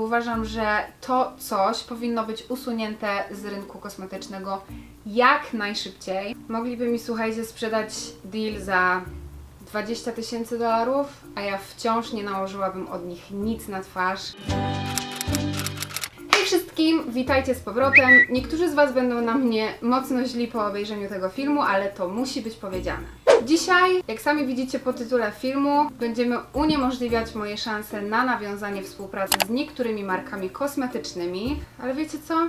Uważam, że to coś powinno być usunięte z rynku kosmetycznego jak najszybciej. Mogliby mi, słuchajcie, sprzedać deal za 20 tysięcy dolarów, a ja wciąż nie nałożyłabym od nich nic na twarz. Wszystkim, witajcie z powrotem. Niektórzy z Was będą na mnie mocno źli po obejrzeniu tego filmu, ale to musi być powiedziane. Dzisiaj, jak sami widzicie po tytule filmu, będziemy uniemożliwiać moje szanse na nawiązanie współpracy z niektórymi markami kosmetycznymi, ale wiecie co?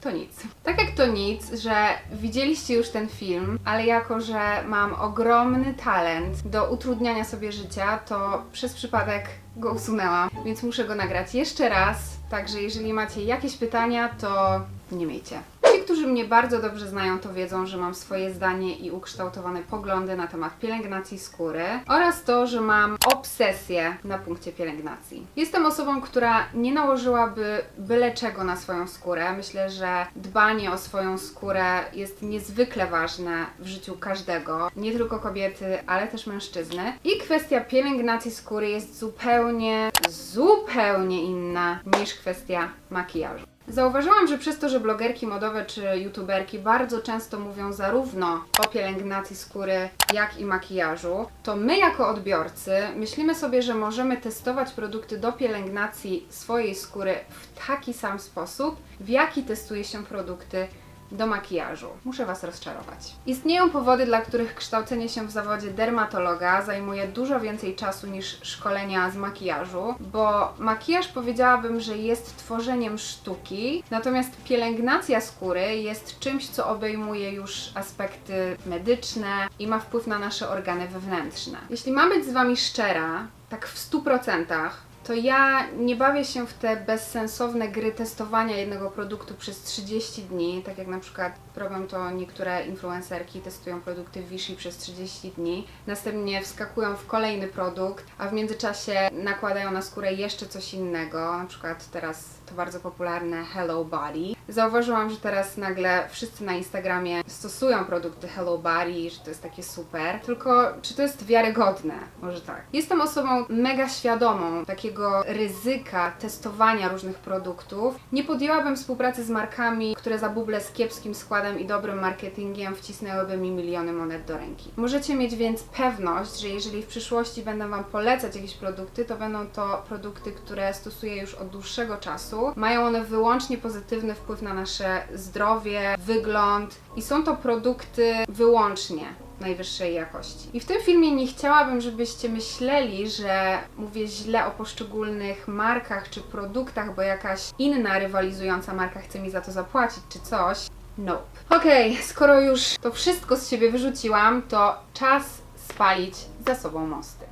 To nic. Tak jak to nic, że widzieliście już ten film, ale jako, że mam ogromny talent do utrudniania sobie życia, to przez przypadek go usunęłam, więc muszę go nagrać jeszcze raz. Także jeżeli macie jakieś pytania, to nie miejcie. Którzy mnie bardzo dobrze znają, to wiedzą, że mam swoje zdanie i ukształtowane poglądy na temat pielęgnacji skóry oraz to, że mam obsesję na punkcie pielęgnacji. Jestem osobą, która nie nałożyłaby byle czego na swoją skórę. Myślę, że dbanie o swoją skórę jest niezwykle ważne w życiu każdego, nie tylko kobiety, ale też mężczyzny. I kwestia pielęgnacji skóry jest zupełnie, zupełnie inna niż kwestia makijażu. Zauważyłam, że przez to, że blogerki modowe czy youtuberki bardzo często mówią zarówno o pielęgnacji skóry, jak i makijażu, to my jako odbiorcy myślimy sobie, że możemy testować produkty do pielęgnacji swojej skóry w taki sam sposób, w jaki testuje się produkty do makijażu. Muszę Was rozczarować. Istnieją powody, dla których kształcenie się w zawodzie dermatologa zajmuje dużo więcej czasu niż szkolenia z makijażu, bo makijaż powiedziałabym, że jest tworzeniem sztuki, natomiast pielęgnacja skóry jest czymś, co obejmuje już aspekty medyczne i ma wpływ na nasze organy wewnętrzne. Jeśli mam być z Wami szczera, tak w 100%, to ja nie bawię się w te bezsensowne gry testowania jednego produktu przez 30 dni, tak jak na przykład robią to niektóre influencerki, testują produkty Vichy przez 30 dni, następnie wskakują w kolejny produkt, a w międzyczasie nakładają na skórę jeszcze coś innego, na przykład teraz to bardzo popularne Hello Body. Zauważyłam, że teraz nagle wszyscy na Instagramie stosują produkty Hello Body, że to jest takie super, tylko czy to jest wiarygodne? Może tak. Jestem osobą mega świadomą takiego ryzyka testowania różnych produktów. Nie podjęłabym współpracy z markami, które za buble z kiepskim składem i dobrym marketingiem wcisnęłyby mi miliony monet do ręki. Możecie mieć więc pewność, że jeżeli w przyszłości będę Wam polecać jakieś produkty, to będą to produkty, które stosuję już od dłuższego czasu. Mają one wyłącznie pozytywny wpływ na nasze zdrowie, wygląd i są to produkty wyłącznie najwyższej jakości. I w tym filmie nie chciałabym, żebyście myśleli, że mówię źle o poszczególnych markach czy produktach, bo jakaś inna rywalizująca marka chce mi za to zapłacić czy coś. Nope. Okej, skoro już to wszystko z siebie wyrzuciłam, to czas spalić za sobą mosty.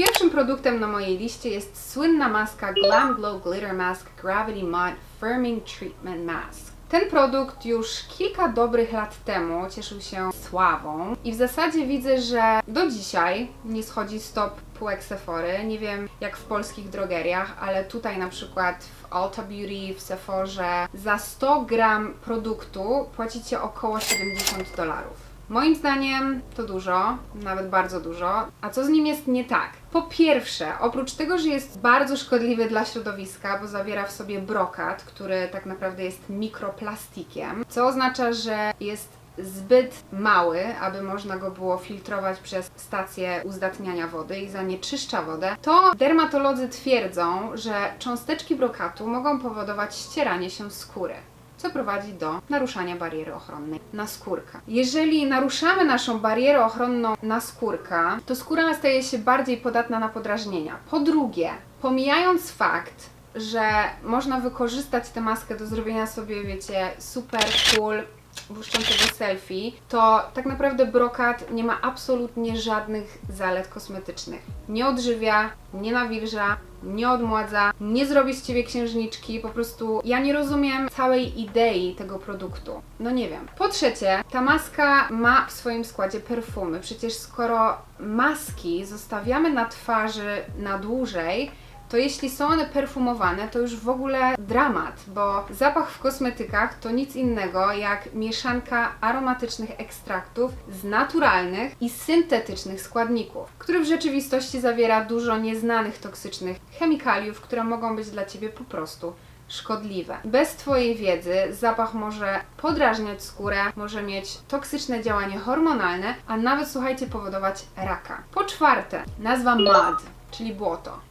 Pierwszym produktem na mojej liście jest słynna maska Glam Glow Glitter Mask Gravity Mud Firming Treatment Mask. Ten produkt już kilka dobrych lat temu cieszył się sławą i w zasadzie widzę, że do dzisiaj nie schodzi stop półek Sephory. Nie wiem jak w polskich drogeriach, ale tutaj na przykład w Ulta Beauty, w Sephorze za 100 gram produktu płacicie około 70 dolarów. Moim zdaniem to dużo, nawet bardzo dużo. A co z nim jest nie tak? Po pierwsze, oprócz tego, że jest bardzo szkodliwy dla środowiska, bo zawiera w sobie brokat, który tak naprawdę jest mikroplastikiem, co oznacza, że jest zbyt mały, aby można go było filtrować przez stację uzdatniania wody i zanieczyszcza wodę, to dermatolodzy twierdzą, że cząsteczki brokatu mogą powodować ścieranie się skóry co prowadzi do naruszania bariery ochronnej naskórka. Jeżeli naruszamy naszą barierę ochronną naskórka, to skóra staje się bardziej podatna na podrażnienia. Po drugie, pomijając fakt, że można wykorzystać tę maskę do zrobienia sobie, wiecie, super cool błyszczącego selfie, to tak naprawdę brokat nie ma absolutnie żadnych zalet kosmetycznych. Nie odżywia, nie nawilża, nie odmładza, nie zrobi z ciebie księżniczki, po prostu ja nie rozumiem całej idei tego produktu. No nie wiem. Po trzecie, ta maska ma w swoim składzie perfumy. Przecież skoro maski zostawiamy na twarzy na dłużej, to jeśli są one perfumowane, to już w ogóle dramat, bo zapach w kosmetykach to nic innego jak mieszanka aromatycznych ekstraktów z naturalnych i syntetycznych składników, który w rzeczywistości zawiera dużo nieznanych toksycznych chemikaliów, które mogą być dla Ciebie po prostu szkodliwe. Bez Twojej wiedzy zapach może podrażniać skórę, może mieć toksyczne działanie hormonalne, a nawet, słuchajcie, powodować raka. Po czwarte, nazwa MUD, czyli błoto.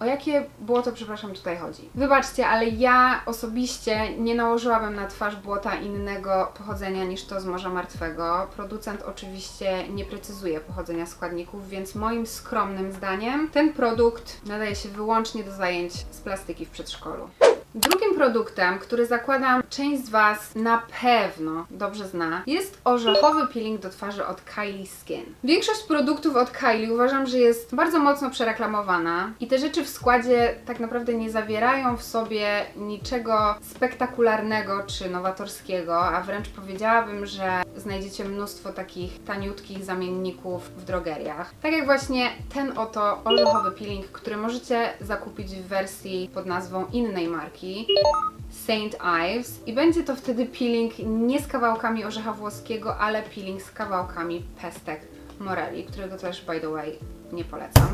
O jakie błoto, przepraszam, tutaj chodzi? Wybaczcie, ale ja osobiście nie nałożyłabym na twarz błota innego pochodzenia niż to z Morza Martwego. Producent oczywiście nie precyzuje pochodzenia składników, więc moim skromnym zdaniem ten produkt nadaje się wyłącznie do zajęć z plastyki w przedszkolu. Drugim produktem, który zakładam część z Was na pewno dobrze zna, jest orzechowy peeling do twarzy od Kylie Skin. Większość produktów od Kylie uważam, że jest bardzo mocno przereklamowana i te rzeczy w składzie tak naprawdę nie zawierają w sobie niczego spektakularnego czy nowatorskiego, a wręcz powiedziałabym, że znajdziecie mnóstwo takich taniutkich zamienników w drogeriach. Tak jak właśnie ten oto orzechowy peeling, który możecie zakupić w wersji pod nazwą innej marki. St. Ives i będzie to wtedy peeling nie z kawałkami orzecha włoskiego, ale peeling z kawałkami pestek Morelli, którego też by the way nie polecam.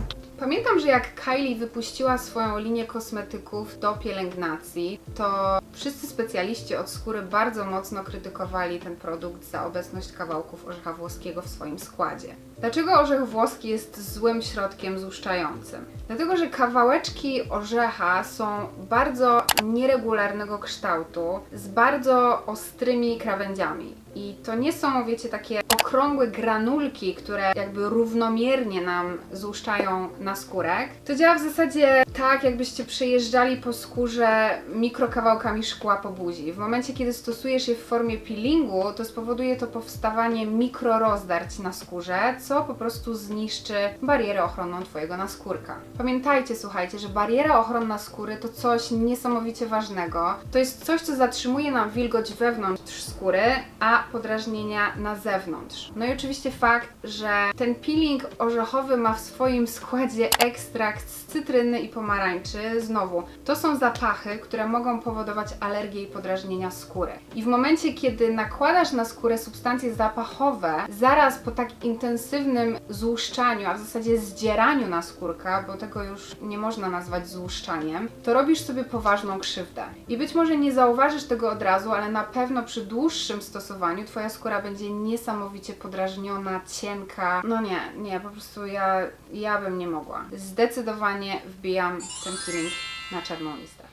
Pamiętam, że jak Kylie wypuściła swoją linię kosmetyków do pielęgnacji, to wszyscy specjaliści od skóry bardzo mocno krytykowali ten produkt za obecność kawałków orzecha włoskiego w swoim składzie. Dlaczego orzech włoski jest złym środkiem złuszczającym? Dlatego, że kawałeczki orzecha są bardzo nieregularnego kształtu, z bardzo ostrymi krawędziami. I to nie są, wiecie, takie okrągłe granulki, które jakby równomiernie nam złuszczają na skórek. To działa w zasadzie tak, jakbyście przejeżdżali po skórze mikrokawałkami szkła po buzi. W momencie, kiedy stosujesz je w formie peelingu, to spowoduje to powstawanie mikrorozdarć na skórze, co po prostu zniszczy barierę ochronną Twojego naskórka. Pamiętajcie, słuchajcie, że bariera ochronna skóry to coś niesamowicie ważnego. To jest coś, co zatrzymuje nam wilgoć wewnątrz skóry, a podrażnienia na zewnątrz. No i oczywiście fakt, że ten peeling orzechowy ma w swoim składzie ekstrakt cytryny i pomarańczy. Znowu, to są zapachy, które mogą powodować alergie i podrażnienia skóry. I w momencie, kiedy nakładasz na skórę substancje zapachowe, zaraz po tak intensywnym złuszczaniu, a w zasadzie zdzieraniu naskórka, bo tego już nie można nazwać złuszczaniem, to robisz sobie poważną krzywdę. I być może nie zauważysz tego od razu, ale na pewno przy dłuższym stosowaniu Twoja skóra będzie niesamowicie podrażniona, cienka. No nie, nie, po prostu ja, ja bym nie mogła. Zdecydowanie wbijam ten peeling na czarną listę.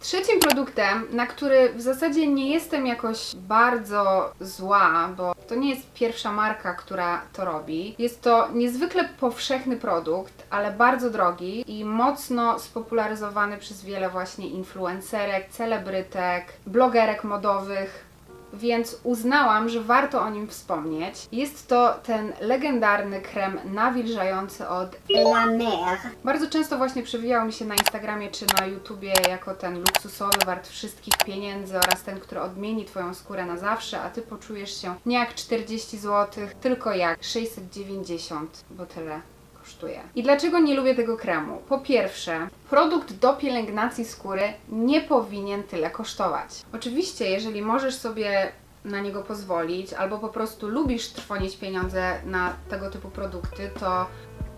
Trzecim produktem, na który w zasadzie nie jestem jakoś bardzo zła, bo to nie jest pierwsza marka, która to robi. Jest to niezwykle powszechny produkt, ale bardzo drogi i mocno spopularyzowany przez wiele właśnie influencerek, celebrytek, blogerek modowych więc uznałam, że warto o nim wspomnieć. Jest to ten legendarny krem nawilżający od La Mer. bardzo często właśnie przewijał mi się na Instagramie czy na YouTubie jako ten luksusowy, wart wszystkich pieniędzy oraz ten, który odmieni Twoją skórę na zawsze, a Ty poczujesz się nie jak 40 zł, tylko jak 690, bo tyle kosztuje. I dlaczego nie lubię tego kremu? Po pierwsze, produkt do pielęgnacji skóry nie powinien tyle kosztować. Oczywiście, jeżeli możesz sobie na niego pozwolić, albo po prostu lubisz trwonić pieniądze na tego typu produkty, to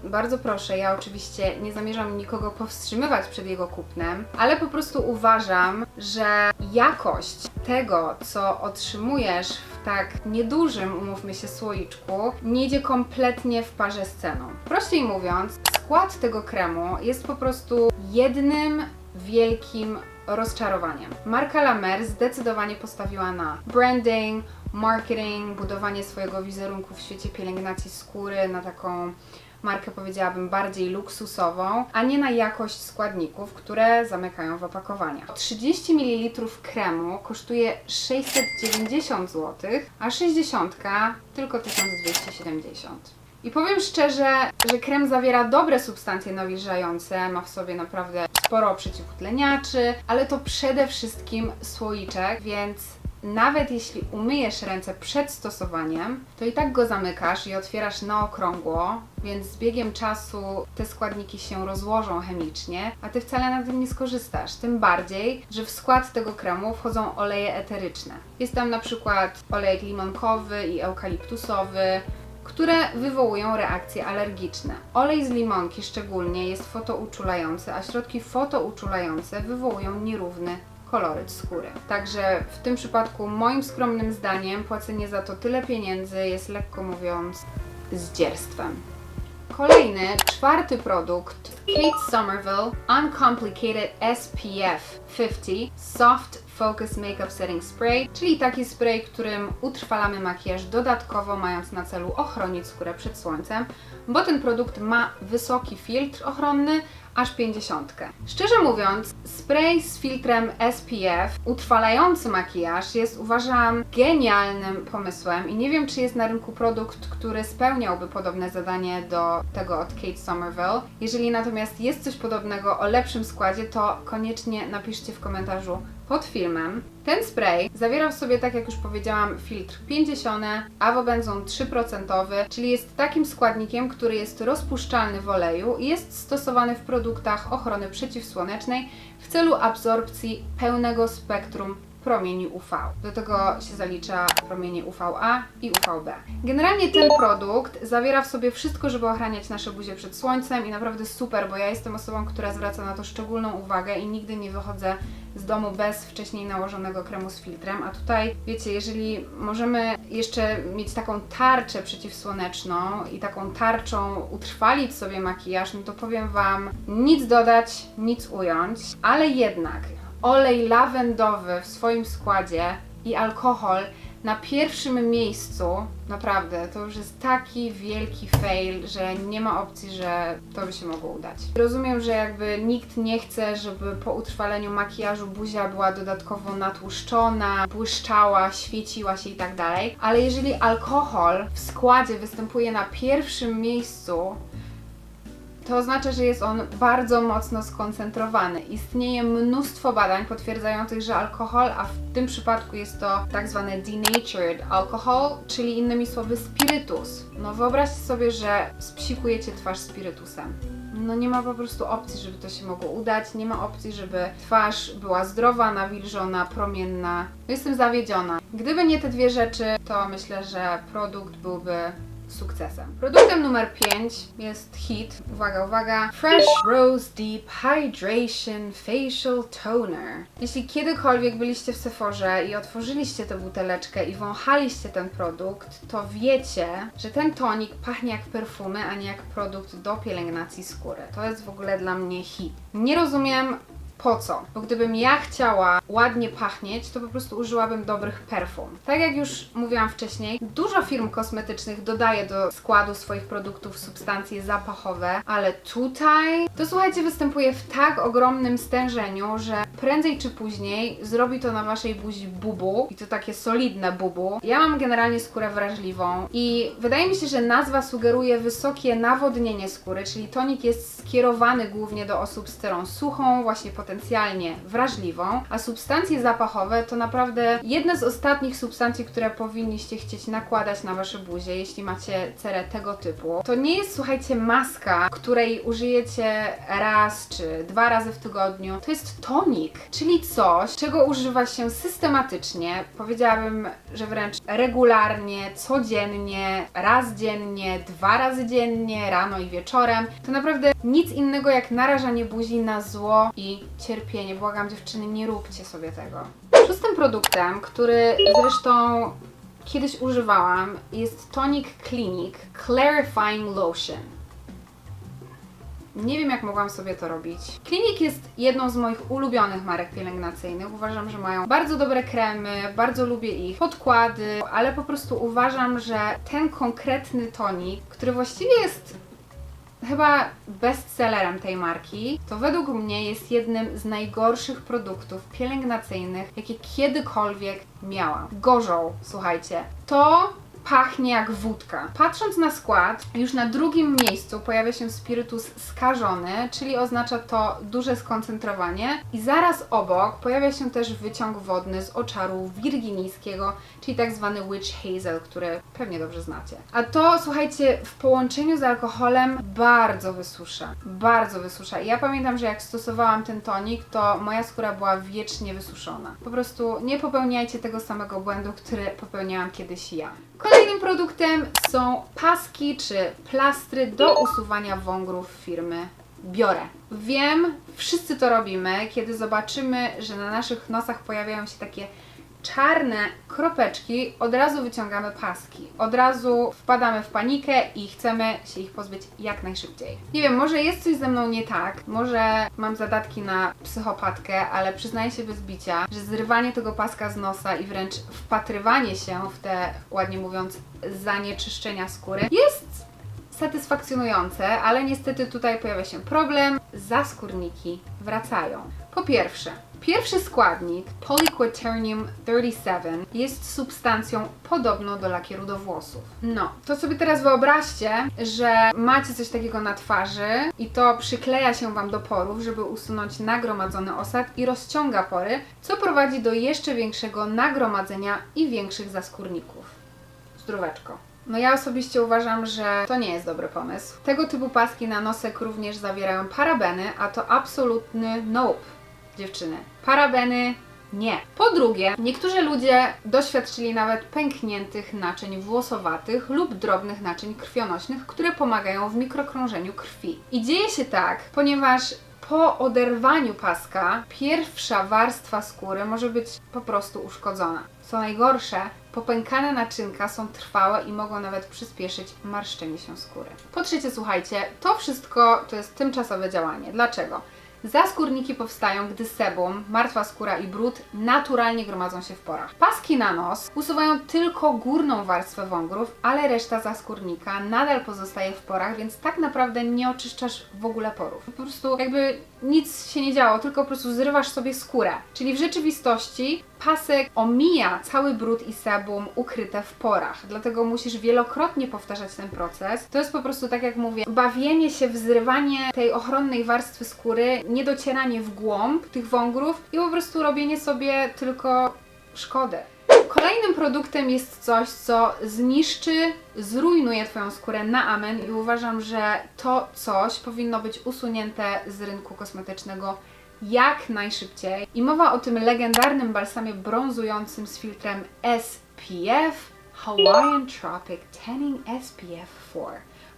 bardzo proszę, ja oczywiście nie zamierzam nikogo powstrzymywać przed jego kupnem, ale po prostu uważam, że jakość tego, co otrzymujesz tak niedużym, umówmy się, słoiczku, nie idzie kompletnie w parze z ceną. Prościej mówiąc, skład tego kremu jest po prostu jednym wielkim rozczarowaniem. Marka La Mer zdecydowanie postawiła na branding, marketing, budowanie swojego wizerunku w świecie pielęgnacji skóry, na taką markę powiedziałabym bardziej luksusową, a nie na jakość składników, które zamykają w opakowaniach. 30 ml kremu kosztuje 690 zł, a 60 tylko 1270. I powiem szczerze, że krem zawiera dobre substancje nawilżające, ma w sobie naprawdę sporo przeciwutleniaczy, ale to przede wszystkim słoiczek, więc nawet jeśli umyjesz ręce przed stosowaniem, to i tak go zamykasz i otwierasz na okrągło, więc z biegiem czasu te składniki się rozłożą chemicznie, a ty wcale na tym nie skorzystasz. Tym bardziej, że w skład tego kremu wchodzą oleje eteryczne. Jest tam na przykład olejek limonkowy i eukaliptusowy, które wywołują reakcje alergiczne. Olej z limonki szczególnie jest fotouczulający, a środki fotouczulające wywołują nierówny koloryt skóry. Także w tym przypadku moim skromnym zdaniem płacenie za to tyle pieniędzy jest lekko mówiąc zdzierstwem. Kolejny, czwarty produkt Kate Somerville Uncomplicated SPF 50 Soft Focus Makeup Setting Spray, czyli taki spray, którym utrwalamy makijaż dodatkowo, mając na celu ochronić skórę przed słońcem, bo ten produkt ma wysoki filtr ochronny, aż 50. Szczerze mówiąc, spray z filtrem SPF utrwalający makijaż jest uważam genialnym pomysłem i nie wiem, czy jest na rynku produkt, który spełniałby podobne zadanie do tego od Kate Somerville. Jeżeli natomiast jest coś podobnego o lepszym składzie, to koniecznie napiszcie w komentarzu pod filmem. Ten spray zawiera w sobie, tak jak już powiedziałam, filtr 50, awobenzon 3%, czyli jest takim składnikiem, który jest rozpuszczalny w oleju i jest stosowany w produktach ochrony przeciwsłonecznej w celu absorpcji pełnego spektrum promieni UV. Do tego się zalicza promienie UVA i UVB. Generalnie ten produkt zawiera w sobie wszystko, żeby ochraniać nasze buzie przed słońcem i naprawdę super, bo ja jestem osobą, która zwraca na to szczególną uwagę i nigdy nie wychodzę z domu bez wcześniej nałożonego kremu z filtrem, a tutaj wiecie, jeżeli możemy jeszcze mieć taką tarczę przeciwsłoneczną i taką tarczą utrwalić sobie makijaż, no to powiem Wam nic dodać, nic ująć, ale jednak olej lawendowy w swoim składzie i alkohol na pierwszym miejscu, naprawdę, to już jest taki wielki fail, że nie ma opcji, że to by się mogło udać. Rozumiem, że jakby nikt nie chce, żeby po utrwaleniu makijażu buzia była dodatkowo natłuszczona, błyszczała, świeciła się i tak dalej, ale jeżeli alkohol w składzie występuje na pierwszym miejscu, to oznacza, że jest on bardzo mocno skoncentrowany. Istnieje mnóstwo badań potwierdzających, że alkohol, a w tym przypadku jest to tak zwany denatured alcohol, czyli innymi słowy spirytus. No wyobraźcie sobie, że spsikujecie twarz spirytusem. No nie ma po prostu opcji, żeby to się mogło udać, nie ma opcji, żeby twarz była zdrowa, nawilżona, promienna. No Jestem zawiedziona. Gdyby nie te dwie rzeczy, to myślę, że produkt byłby sukcesem. Produktem numer 5 jest hit. Uwaga, uwaga. Fresh Rose Deep Hydration Facial Toner. Jeśli kiedykolwiek byliście w Sephorze i otworzyliście tę buteleczkę i wąchaliście ten produkt, to wiecie, że ten tonik pachnie jak perfumy, a nie jak produkt do pielęgnacji skóry. To jest w ogóle dla mnie hit. Nie rozumiem po co? Bo gdybym ja chciała ładnie pachnieć, to po prostu użyłabym dobrych perfum. Tak jak już mówiłam wcześniej, dużo firm kosmetycznych dodaje do składu swoich produktów substancje zapachowe, ale tutaj to słuchajcie, występuje w tak ogromnym stężeniu, że prędzej czy później zrobi to na waszej buzi bubu i to takie solidne bubu. Ja mam generalnie skórę wrażliwą i wydaje mi się, że nazwa sugeruje wysokie nawodnienie skóry, czyli tonik jest skierowany głównie do osób z cerą suchą, właśnie potencjalnie wrażliwą, a substancje zapachowe to naprawdę jedne z ostatnich substancji, które powinniście chcieć nakładać na wasze buzie, jeśli macie cerę tego typu. To nie jest, słuchajcie, maska, której użyjecie raz czy dwa razy w tygodniu. To jest tonik, czyli coś, czego używa się systematycznie, powiedziałabym, że wręcz regularnie, codziennie, raz dziennie, dwa razy dziennie, rano i wieczorem. To naprawdę nic innego jak narażanie buzi na zło i cierpienie. Błagam dziewczyny, nie róbcie sobie tego. Szóstym produktem, który zresztą kiedyś używałam, jest Tonic Clinic Clarifying Lotion. Nie wiem, jak mogłam sobie to robić. Klinik jest jedną z moich ulubionych marek pielęgnacyjnych. Uważam, że mają bardzo dobre kremy, bardzo lubię ich podkłady, ale po prostu uważam, że ten konkretny tonik, który właściwie jest chyba bestsellerem tej marki, to według mnie jest jednym z najgorszych produktów pielęgnacyjnych, jakie kiedykolwiek miałam. Gorzą, słuchajcie. To pachnie jak wódka. Patrząc na skład, już na drugim miejscu pojawia się spirytus skażony, czyli oznacza to duże skoncentrowanie i zaraz obok pojawia się też wyciąg wodny z oczaru wirginijskiego, czyli tak zwany witch hazel, który pewnie dobrze znacie. A to, słuchajcie, w połączeniu z alkoholem bardzo wysusza. Bardzo wysusza. I ja pamiętam, że jak stosowałam ten tonik, to moja skóra była wiecznie wysuszona. Po prostu nie popełniajcie tego samego błędu, który popełniałam kiedyś ja. Kolejnym produktem są paski czy plastry do usuwania wągrów firmy Biorę. Wiem, wszyscy to robimy, kiedy zobaczymy, że na naszych nosach pojawiają się takie czarne kropeczki, od razu wyciągamy paski. Od razu wpadamy w panikę i chcemy się ich pozbyć jak najszybciej. Nie wiem, może jest coś ze mną nie tak, może mam zadatki na psychopatkę, ale przyznaję się bez bicia, że zrywanie tego paska z nosa i wręcz wpatrywanie się w te, ładnie mówiąc, zanieczyszczenia skóry jest satysfakcjonujące, ale niestety tutaj pojawia się problem. Zaskórniki wracają. Po pierwsze, pierwszy składnik, Polyquaternium 37, jest substancją podobną do lakieru do włosów. No, to sobie teraz wyobraźcie, że macie coś takiego na twarzy i to przykleja się Wam do porów, żeby usunąć nagromadzony osad i rozciąga pory, co prowadzi do jeszcze większego nagromadzenia i większych zaskórników. Zdróweczko. No ja osobiście uważam, że to nie jest dobry pomysł. Tego typu paski na nosek również zawierają parabeny, a to absolutny nope, dziewczyny. Parabeny nie. Po drugie, niektórzy ludzie doświadczyli nawet pękniętych naczyń włosowatych lub drobnych naczyń krwionośnych, które pomagają w mikrokrążeniu krwi. I dzieje się tak, ponieważ po oderwaniu paska pierwsza warstwa skóry może być po prostu uszkodzona. Co najgorsze, popękane naczynka są trwałe i mogą nawet przyspieszyć marszczenie się skóry. Po trzecie, słuchajcie, to wszystko to jest tymczasowe działanie. Dlaczego? Zaskórniki powstają, gdy sebum, martwa skóra i brud naturalnie gromadzą się w porach. Paski na nos usuwają tylko górną warstwę wągrów, ale reszta zaskórnika nadal pozostaje w porach, więc tak naprawdę nie oczyszczasz w ogóle porów. Po prostu jakby nic się nie działo, tylko po prostu zrywasz sobie skórę. Czyli w rzeczywistości pasek omija cały brud i sebum ukryte w porach, dlatego musisz wielokrotnie powtarzać ten proces. To jest po prostu, tak jak mówię, bawienie się w zrywanie tej ochronnej warstwy skóry, niedocieranie w głąb tych wągrów i po prostu robienie sobie tylko szkodę. Kolejnym produktem jest coś, co zniszczy, zrujnuje Twoją skórę na amen i uważam, że to coś powinno być usunięte z rynku kosmetycznego jak najszybciej. I mowa o tym legendarnym balsamie brązującym z filtrem SPF Hawaiian Tropic Tanning SPF 4.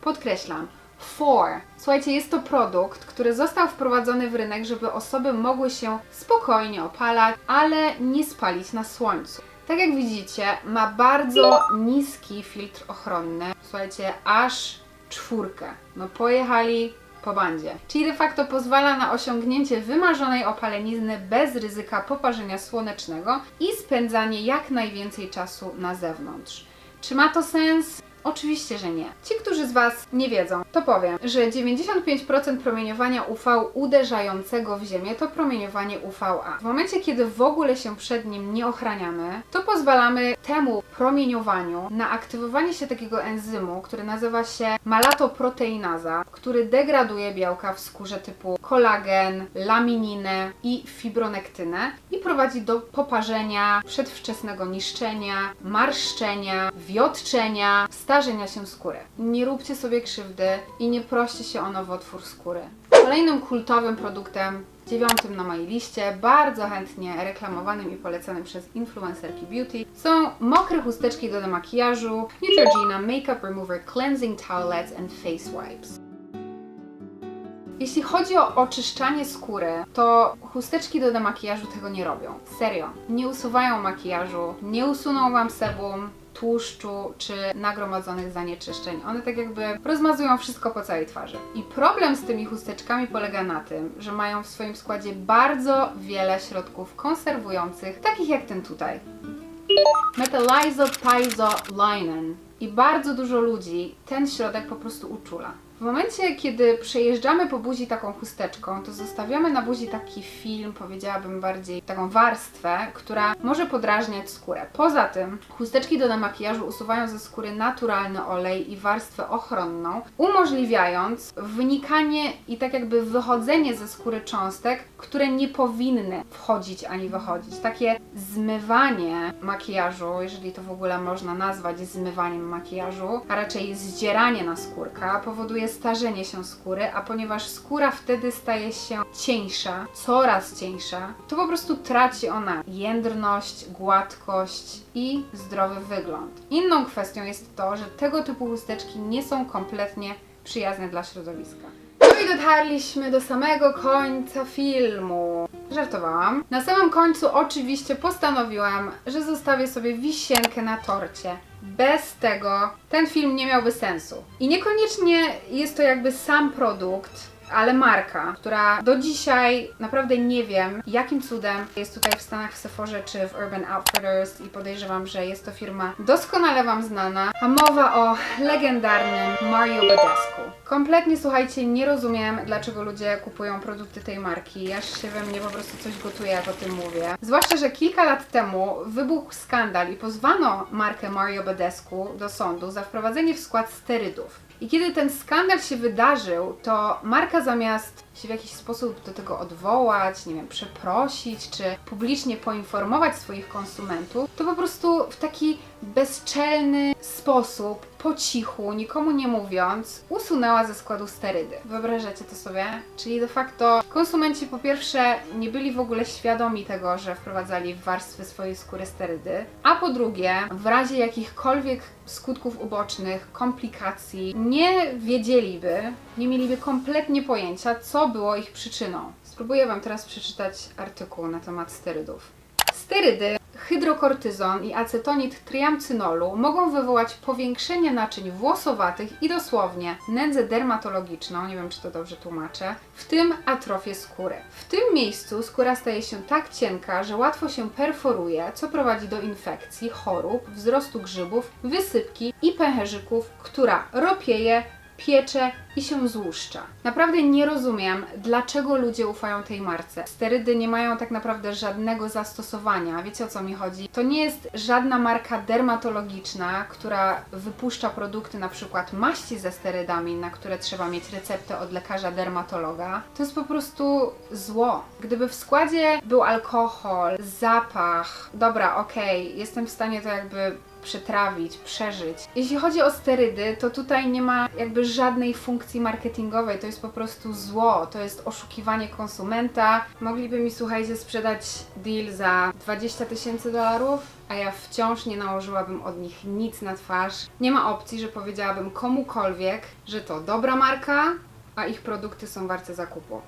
Podkreślam, 4. Słuchajcie, jest to produkt, który został wprowadzony w rynek, żeby osoby mogły się spokojnie opalać, ale nie spalić na słońcu. Tak jak widzicie, ma bardzo niski filtr ochronny. Słuchajcie, aż czwórkę. No pojechali po bandzie. Czyli de facto pozwala na osiągnięcie wymarzonej opalenizny bez ryzyka poparzenia słonecznego i spędzanie jak najwięcej czasu na zewnątrz. Czy ma to sens? Oczywiście, że nie. Ci, którzy z Was nie wiedzą, to powiem, że 95% promieniowania UV uderzającego w Ziemię to promieniowanie UVA. W momencie, kiedy w ogóle się przed nim nie ochraniamy, to pozwalamy temu promieniowaniu na aktywowanie się takiego enzymu, który nazywa się malatoproteinaza, który degraduje białka w skórze typu kolagen, lamininę i fibronektynę i prowadzi do poparzenia, przedwczesnego niszczenia, marszczenia, wiotczenia, starzenia się skóry. Nie róbcie sobie krzywdy i nie proście się o nowotwór skóry. Kolejnym kultowym produktem, dziewiątym na mojej liście, bardzo chętnie reklamowanym i polecanym przez influencerki beauty, są mokre chusteczki do demakijażu Neutrogena Makeup Remover Cleansing Towelettes and Face Wipes. Jeśli chodzi o oczyszczanie skóry, to chusteczki do demakijażu tego nie robią. Serio. Nie usuwają makijażu, nie usuną Wam sebum, tłuszczu czy nagromadzonych zanieczyszczeń. One tak jakby rozmazują wszystko po całej twarzy. I problem z tymi chusteczkami polega na tym, że mają w swoim składzie bardzo wiele środków konserwujących, takich jak ten tutaj. Metalizopyzolinen. I bardzo dużo ludzi ten środek po prostu uczula. W momencie, kiedy przejeżdżamy po buzi taką chusteczką, to zostawiamy na buzi taki film, powiedziałabym bardziej taką warstwę, która może podrażniać skórę. Poza tym, chusteczki do makijażu usuwają ze skóry naturalny olej i warstwę ochronną, umożliwiając wnikanie i tak jakby wychodzenie ze skóry cząstek, które nie powinny wchodzić ani wychodzić. Takie zmywanie makijażu, jeżeli to w ogóle można nazwać zmywaniem makijażu, a raczej zdzieranie na skórka, powoduje starzenie się skóry, a ponieważ skóra wtedy staje się cieńsza, coraz cieńsza, to po prostu traci ona jędrność, gładkość i zdrowy wygląd. Inną kwestią jest to, że tego typu chusteczki nie są kompletnie przyjazne dla środowiska. No i dotarliśmy do samego końca filmu. Żartowałam. Na samym końcu oczywiście postanowiłam, że zostawię sobie wisienkę na torcie. Bez tego ten film nie miałby sensu. I niekoniecznie jest to jakby sam produkt, ale marka, która do dzisiaj naprawdę nie wiem, jakim cudem jest tutaj w Stanach w Sephorze czy w Urban Outfitters i podejrzewam, że jest to firma doskonale Wam znana. A mowa o legendarnym Mario Badescu. Kompletnie, słuchajcie, nie rozumiem, dlaczego ludzie kupują produkty tej marki. Aż się we mnie po prostu coś gotuje, jak o tym mówię. Zwłaszcza, że kilka lat temu wybuchł skandal i pozwano markę Mario Badescu do sądu za wprowadzenie w skład sterydów. I kiedy ten skandal się wydarzył, to marka zamiast się w jakiś sposób do tego odwołać, nie wiem, przeprosić, czy publicznie poinformować swoich konsumentów, to po prostu w taki bezczelny sposób, po cichu, nikomu nie mówiąc, usunęła ze składu sterydy. Wyobrażacie to sobie? Czyli de facto konsumenci po pierwsze nie byli w ogóle świadomi tego, że wprowadzali w warstwy swojej skóry sterydy, a po drugie, w razie jakichkolwiek skutków ubocznych, komplikacji, nie wiedzieliby, nie mieliby kompletnie pojęcia, co było ich przyczyną. Spróbuję Wam teraz przeczytać artykuł na temat sterydów. Sterydy, hydrokortyzon i acetonit triamcynolu mogą wywołać powiększenie naczyń włosowatych i dosłownie nędzę dermatologiczną, nie wiem czy to dobrze tłumaczę, w tym atrofię skóry. W tym miejscu skóra staje się tak cienka, że łatwo się perforuje, co prowadzi do infekcji, chorób, wzrostu grzybów, wysypki i pęcherzyków, która ropieje, piecze i się złuszcza. Naprawdę nie rozumiem, dlaczego ludzie ufają tej marce. Sterydy nie mają tak naprawdę żadnego zastosowania. Wiecie o co mi chodzi? To nie jest żadna marka dermatologiczna, która wypuszcza produkty, na przykład maści ze sterydami, na które trzeba mieć receptę od lekarza dermatologa. To jest po prostu zło. Gdyby w składzie był alkohol, zapach, dobra, okej, jestem w stanie to jakby przetrawić, przeżyć. Jeśli chodzi o sterydy, to tutaj nie ma jakby żadnej funkcji marketingowej, to jest po prostu zło, to jest oszukiwanie konsumenta. Mogliby mi, słuchajcie, sprzedać deal za 20 tysięcy dolarów, a ja wciąż nie nałożyłabym od nich nic na twarz. Nie ma opcji, że powiedziałabym komukolwiek, że to dobra marka, a ich produkty są warte zakupu.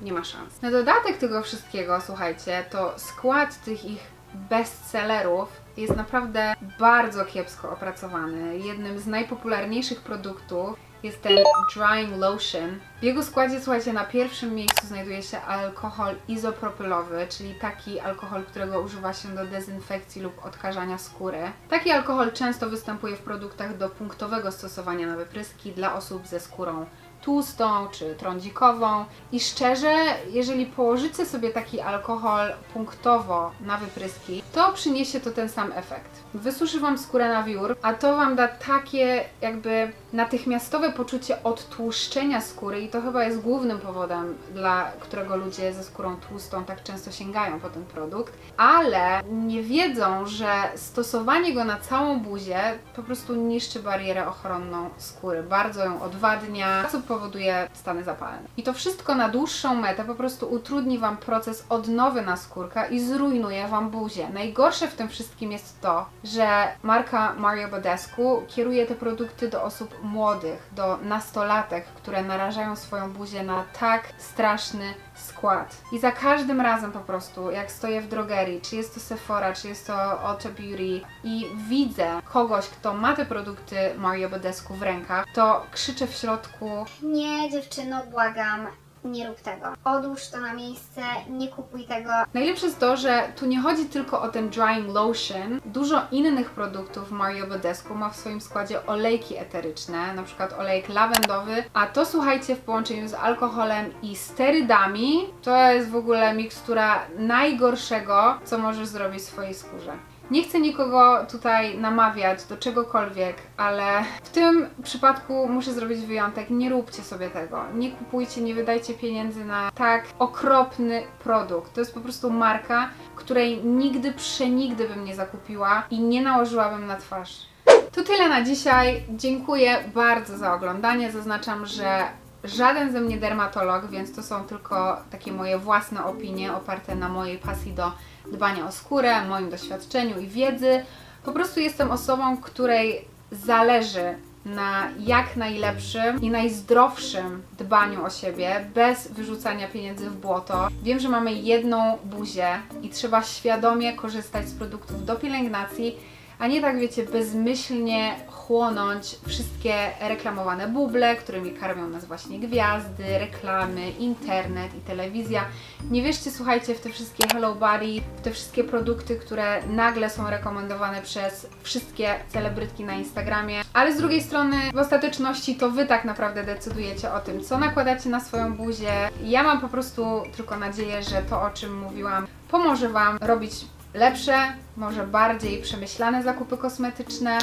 Nie ma szans. Na dodatek tego wszystkiego, słuchajcie, to skład tych ich bestsellerów jest naprawdę bardzo kiepsko opracowany. Jednym z najpopularniejszych produktów jest ten Drying Lotion. W jego składzie, słuchajcie, na pierwszym miejscu znajduje się alkohol izopropylowy, czyli taki alkohol, którego używa się do dezynfekcji lub odkażania skóry. Taki alkohol często występuje w produktach do punktowego stosowania na wypryski dla osób ze skórą tłustą czy trądzikową. I szczerze, jeżeli położycie sobie taki alkohol punktowo na wypryski, to przyniesie to ten sam efekt. Wysuszy Wam skórę na wiór, a to Wam da takie jakby natychmiastowe poczucie odtłuszczenia skóry i to chyba jest głównym powodem, dla którego ludzie ze skórą tłustą tak często sięgają po ten produkt, ale nie wiedzą, że stosowanie go na całą buzię po prostu niszczy barierę ochronną skóry, bardzo ją odwadnia, co powoduje stany zapalne. I to wszystko na dłuższą metę po prostu utrudni Wam proces odnowy naskórka i zrujnuje Wam buzię. Najgorsze w tym wszystkim jest to, że marka Mario Badescu kieruje te produkty do osób młodych, do nastolatek, które narażają swoją buzię na tak straszny skład. I za każdym razem po prostu, jak stoję w drogerii, czy jest to Sephora, czy jest to Ulta Beauty i widzę kogoś, kto ma te produkty Mario Badescu w rękach, to krzyczę w środku Nie, dziewczyno, błagam. Nie rób tego. Odłóż to na miejsce, nie kupuj tego. Najlepsze jest to, że tu nie chodzi tylko o ten drying lotion. Dużo innych produktów Mario Badescu ma w swoim składzie olejki eteryczne, na przykład olejek lawendowy, a to słuchajcie w połączeniu z alkoholem i sterydami, to jest w ogóle mikstura najgorszego, co możesz zrobić swojej skórze. Nie chcę nikogo tutaj namawiać do czegokolwiek, ale w tym przypadku muszę zrobić wyjątek. Nie róbcie sobie tego. Nie kupujcie, nie wydajcie pieniędzy na tak okropny produkt. To jest po prostu marka, której nigdy, przenigdy bym nie zakupiła i nie nałożyłabym na twarz. To tyle na dzisiaj. Dziękuję bardzo za oglądanie. Zaznaczam, że żaden ze mnie dermatolog, więc to są tylko takie moje własne opinie oparte na mojej pasji do dbania o skórę, moim doświadczeniu i wiedzy. Po prostu jestem osobą, której zależy na jak najlepszym i najzdrowszym dbaniu o siebie, bez wyrzucania pieniędzy w błoto. Wiem, że mamy jedną buzię i trzeba świadomie korzystać z produktów do pielęgnacji, a nie tak wiecie, bezmyślnie chłonąć wszystkie reklamowane buble, którymi karmią nas właśnie gwiazdy, reklamy, internet i telewizja. Nie wierzcie, słuchajcie, w te wszystkie Hello Body, w te wszystkie produkty, które nagle są rekomendowane przez wszystkie celebrytki na Instagramie, ale z drugiej strony w ostateczności to Wy tak naprawdę decydujecie o tym, co nakładacie na swoją buzię. Ja mam po prostu tylko nadzieję, że to, o czym mówiłam, pomoże Wam robić lepsze, może bardziej przemyślane zakupy kosmetyczne.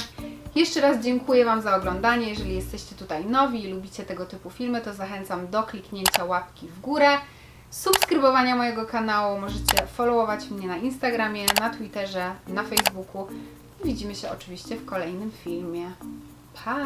Jeszcze raz dziękuję Wam za oglądanie. Jeżeli jesteście tutaj nowi i lubicie tego typu filmy, to zachęcam do kliknięcia łapki w górę, subskrybowania mojego kanału. Możecie followować mnie na Instagramie, na Twitterze, na Facebooku. Widzimy się oczywiście w kolejnym filmie. Pa!